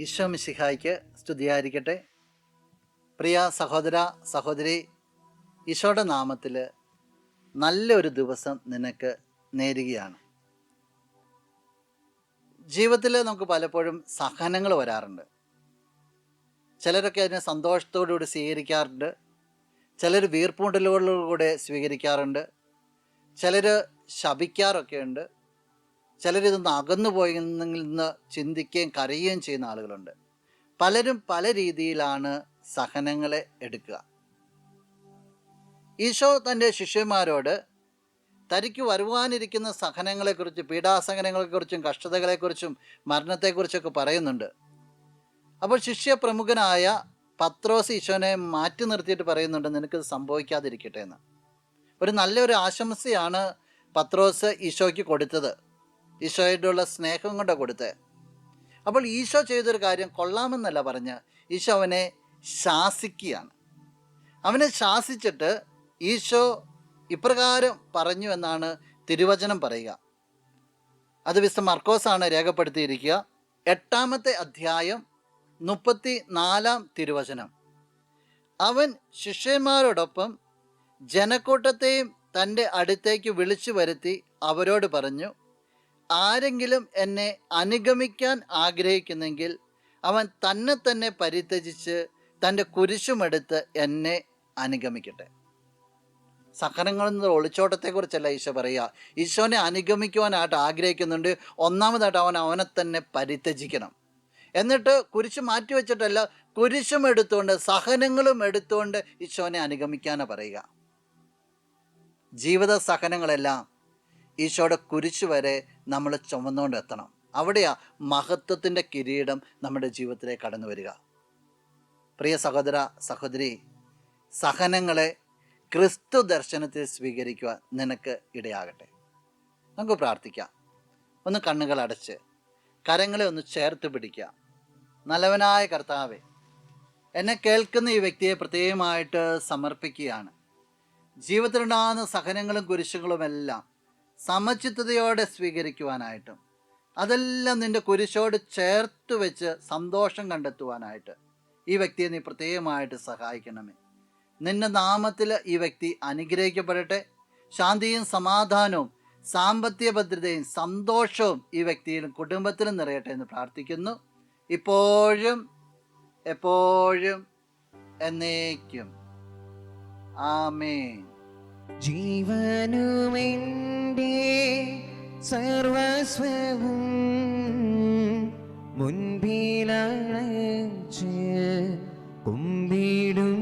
ഈശോ മിശിഹായ്ക്ക് സ്തുതിയായിരിക്കട്ടെ. പ്രിയ സഹോദര സഹോദരി ഈശോയുടെ നാമത്തിൽ നല്ലൊരു ദിവസം നിനക്ക് നേരുകയാണ്. ജീവിതത്തിൽ നമുക്ക് പലപ്പോഴും സഹനങ്ങൾ വരാറുണ്ട്. ചിലരൊക്കെ അതിനെ സന്തോഷത്തോടുകൂടി സ്വീകരിക്കാറുണ്ട്. ചിലർ വീർപ്പൂണ്ടലുകളിലൂടെ സ്വീകരിക്കാറുണ്ട്. ചിലർ ശപിക്കാറൊക്കെ ഉണ്ട് ചിലരിതൊന്ന് അകന്നു പോയെങ്കിൽ നിന്ന് ചിന്തിക്കുകയും കരയുകയും ചെയ്യുന്ന ആളുകളുണ്ട്. പലരും പല രീതിയിലാണ് സഹനങ്ങളെ എടുക്കുക. ഈശോ തന്റെ ശിഷ്യന്മാരോട് തനിക്ക് വരുവാനിരിക്കുന്ന സഹനങ്ങളെക്കുറിച്ച് പീഡാസഹനങ്ങളെക്കുറിച്ചും കഷ്ടതകളെക്കുറിച്ചും മരണത്തെക്കുറിച്ചൊക്കെ പറയുന്നുണ്ട്. അപ്പോൾ ശിഷ്യ പ്രമുഖനായ പത്രോസ് ഈശോനെ മാറ്റി നിർത്തിയിട്ട് പറയുന്നുണ്ട് നിനക്കിത് സംഭവിക്കാതിരിക്കട്ടെ എന്ന്. ഒരു നല്ലൊരു ആശംസയാണ് പത്രോസ് ഈശോയ്ക്ക് കൊടുത്തത്. ഈശോയോടുള്ള സ്നേഹം കൊണ്ട് കൊടുത്ത്. അപ്പോൾ ഈശോ ചെയ്തൊരു കാര്യം കൊള്ളാമെന്നല്ല പറഞ്ഞ് ഈശോ അവനെ ശാസിക്കുകയാണ്. അവനെ ശാസിച്ചിട്ട് ഈശോ ഇപ്രകാരം പറഞ്ഞു എന്നാണ് തിരുവചനം പറയുക. അത് വിശുദ്ധ മർക്കോസാണ് രേഖപ്പെടുത്തിയിരിക്കുക. എട്ടാമത്തെ അധ്യായം മുപ്പത്തി നാലാം തിരുവചനം. അവൻ ശിഷ്യന്മാരോടൊപ്പം ജനക്കൂട്ടത്തെയും തന്റെ അടുത്തേക്ക് വിളിച്ചു വരുത്തി അവരോട് പറഞ്ഞു ആരെങ്കിലും എന്നെ അനുഗമിക്കാൻ ആഗ്രഹിക്കുന്നെങ്കിൽ അവൻ തന്നെ തന്നെ പരിത്യജിച്ച് തന്റെ കുരിശുമെടുത്ത് എന്നെ അനുഗമിക്കട്ടെ. സഹനങ്ങളിൽ നിന്ന് ഒളിച്ചോട്ടത്തെക്കുറിച്ചല്ല ഈശോ പറയുക. ഈശോനെ അനുഗമിക്കുവാനായിട്ട് ആഗ്രഹിക്കുന്നുണ്ട്. ഒന്നാമതായിട്ട് അവൻ അവനെ തന്നെ പരിത്യജിക്കണം. എന്നിട്ട് കുരിശ് മാറ്റി വെച്ചിട്ടല്ല കുരിശും എടുത്തുകൊണ്ട് സഹനങ്ങളും എടുത്തുകൊണ്ട് ഈശോനെ അനുഗമിക്കാനാണ് പറയുക. ജീവിത സഹനങ്ങളെല്ലാം ഈശോയുടെ കുരിശ് വരെ നമ്മൾ ചുമന്നുകൊണ്ട് എത്തണം അവിടെയാ മഹത്വത്തിന്റെ കിരീടം നമ്മുടെ ജീവിതത്തിലേക്ക് കടന്നു വരിക. പ്രിയ സഹോദര സഹോദരി സഹനങ്ങളെ ക്രിസ്തു ദർശനത്തിൽ സ്വീകരിക്കുവാൻ നിനക്ക് ഇടയാകട്ടെ. നമുക്ക് പ്രാർത്ഥിക്കാം. ഒന്ന് കണ്ണുകൾ അടച്ച് കരങ്ങളെ ഒന്ന് ചേർത്ത് പിടിക്കുക. നല്ലവനായ കർത്താവെ എന്നെ കേൾക്കുന്ന ഈ വ്യക്തിയെ പ്രത്യേകമായിട്ട് സമർപ്പിക്കുകയാണ്. ജീവിതത്തിലുണ്ടാകുന്ന സഹനങ്ങളും കുരിശുകളും എല്ലാം സമചിത്തതയോടെ സ്വീകരിക്കുവാനായിട്ടും അതെല്ലാം നിന്റെ കുരിശോട് ചേർത്ത് വെച്ച് സന്തോഷം കണ്ടെത്തുവാനായിട്ട് ഈ വ്യക്തിയെ നീ പ്രത്യേകമായിട്ട് സഹായിക്കണമേ. നിന്റെ നാമത്തിൽ ഈ വ്യക്തി അനുഗ്രഹിക്കപ്പെടട്ടെ. ശാന്തിയും സമാധാനവും സാമ്പത്തിക ഭദ്രതയും സന്തോഷവും ഈ വ്യക്തിയിലും കുടുംബത്തിലും നിറയട്ടെ എന്ന് പ്രാർത്ഥിക്കുന്നു. ഇപ്പോഴും എപ്പോഴും എന്നേക്കും. ആമേൻ. ജീവനുമെന്റെ സർവസ്വവും മുൻപിലണച്ച് കുമ്പിടുന്നു